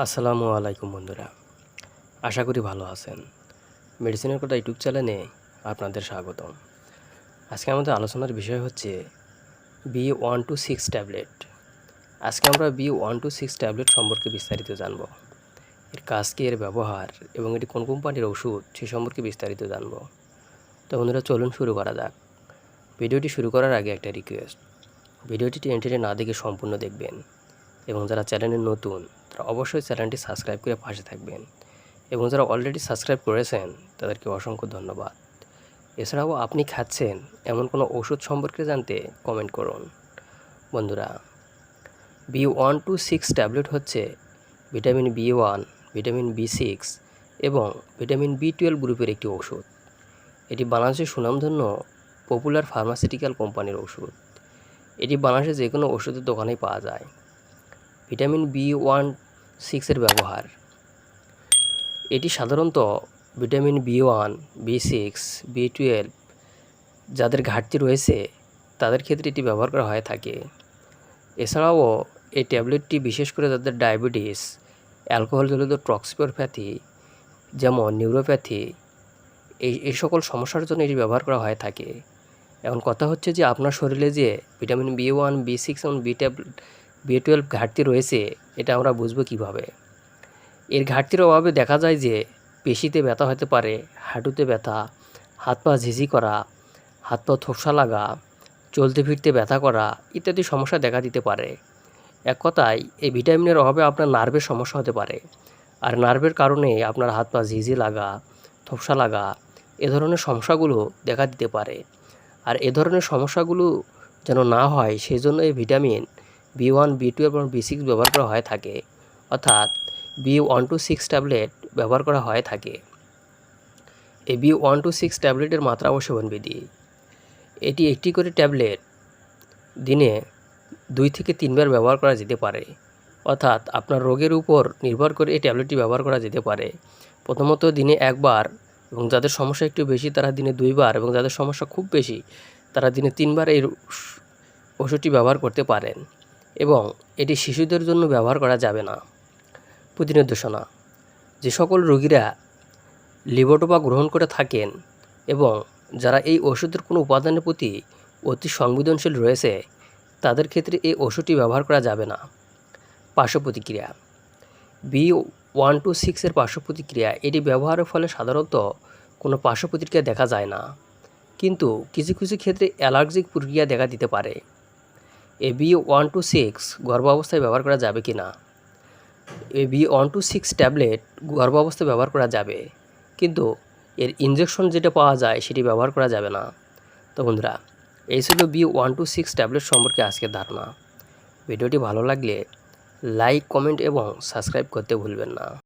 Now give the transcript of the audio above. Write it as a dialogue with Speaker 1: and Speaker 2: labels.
Speaker 1: আসসালামু আলাইকুম বন্ধুরা। আশা করি ভালো আছেন। মেডিসিনের কথা ইউটিউব চ্যানেলে আপনাদের স্বাগতম। আজকে আমাদের আলোচনার বিষয় হচ্ছে B one two six tablet আজকে আমরা B one two six tablet সম্পর্কে বিস্তারিত জানব। এর কাজ কি, এর ব্যবহার, এবং এটি কোন কোম্পানির ওষুধ, সে সম্পর্কে বিস্তারিত জানব। তো বন্ধুরা, চলুন শুরু করা যাক। ভিডিওটি শুরু করার আগে একটা রিকোয়েস্ট ভিডিওটি টেনে না দেখে সম্পূর্ণ দেখবেন। এবং যারা চ্যানেলে নতুন, তারা অবশ্যই চ্যানেলটি সাবস্ক্রাইব করে পাশে থাকবেন। এবং যারা অলরেডি সাবস্ক্রাইব করেছেন, তাদেরকে অসংখ্য ধন্যবাদ। এছাড়াও আপনি খাচ্ছেন এমন কোনো ওষুধ সম্পর্কে জানতে কমেন্ট করুন। বন্ধুরা B one two six tablet হচ্ছে vitamin B one vitamin B six এবং ভিটামিন বি টুয়েলভ গ্রুপের একটি ওষুধ। এটি বাংলাদেশের সুনামধন্য পপুলার ফার্মাসিউটিক্যাল কোম্পানির ওষুধ। এটি বাংলাদেশে যে কোনো ওষুধের দোকানেই পাওয়া যায়। ভিটামিন বি ওয়ান সিক্সের ব্যবহার। এটি সাধারণত vitamin B one, B six, B twelve যাদের ঘাটতি রয়েছে, তাদের ক্ষেত্রে এটি ব্যবহার করা হয়ে থাকে। এছাড়াও এই ট্যাবলেটটি বিশেষ করে যাদের ডায়াবেটিস অ্যালকোহল জনিত টক্সিপোপ্যাথি যেমন নিউরোপ্যাথি, এই এই সকল সমস্যার জন্য এটি ব্যবহার করা হয়ে থাকে। এখন কথা হচ্ছে যে আপনার শরীরে যে vitamin B one, B six এবং বি ট্যাবলেট বি টুয়েলভ ঘাটতি রয়েছে, এটা আমরা বুঝব কীভাবে? এর ঘাটতির অভাবে দেখা যায় যে, পেশিতে ব্যথা হতে পারে, হাঁটুতে ব্যথা, হাত পা ঝিঝি করা, হাত পা থোপসা লাগা, চলতে ফিরতে ব্যথা করা ইত্যাদি সমস্যা দেখা দিতে পারে। এক কথায়, এই ভিটামিনের অভাবে আপনার নার্ভের সমস্যা হতে পারে। আর নার্ভের কারণে আপনার হাত পা ঝিঝি লাগা থোপসা লাগা, এ ধরনের সমস্যাগুলো দেখা দিতে পারে। আর এ ধরনের সমস্যাগুলো যেন না হয় সেই জন্য এই vitamin B one, B two এবং বি সিক্স ব্যবহার করা হয়ে থাকে। অর্থাৎ B one two six tablet ব্যবহার করা হয়ে থাকে। এই বি ওয়ান টু সিক্স ট্যাবলেটের মাত্রা ও সেবনবিধি এটি একটি করে ট্যাবলেট দিনে দুই থেকে তিনবার ব্যবহার করা যেতে পারে। অর্থাৎ আপনার রোগের উপর নির্ভর করে এই ট্যাবলেটটি ব্যবহার করা যেতে পারে। প্রথমত দিনে একবার এবং যাদের সমস্যা একটু বেশি, তারা দিনে দুইবার এবং যাদের সমস্যা খুব বেশি, তারা দিনে তিনবার এই ওষুধটি ব্যবহার করতে পারেন। এবং এটি শিশুদের জন্য ব্যবহার করা যাবে না। প্রতিনির্দেশনা যে সকল রোগীরা লিবোটোপা গ্রহণ করে থাকেন এবং যারা এই ওষুধের কোনো উপাদানের প্রতি অতি সংবেদনশীল রয়েছে, তাদের ক্ষেত্রে এই ওষুধটি ব্যবহার করা যাবে না। পার্শ্ব প্রতিক্রিয়া বি ওয়ান টু সিক্সের পার্শ্ব প্রতিক্রিয়া এটি ব্যবহারের ফলে সাধারণত কোনো পার্শ্ব প্রতিক্রিয়া দেখা যায় না। কিন্তু কিছু কিছু ক্ষেত্রে অ্যালার্জিক প্রক্রিয়া দেখা দিতে পারে। এ বি ওয়ান টু সিক্স গর্ভাবস্থায় ব্যবহার করা যাবে কি না? এ B one two six tablet গর্ভাবস্থায় ব্যবহার করা যাবে, কিন্তু এর ইঞ্জেকশন যেটা পাওয়া যায় সেটি ব্যবহার করা যাবে না। তো বন্ধুরা, এই ছিল B one two six tablet সম্পর্কে আজকের ধারণা। ভিডিওটি ভালো লাগলে লাইক, কমেন্ট এবং সাবস্ক্রাইব করতে ভুলবেন না।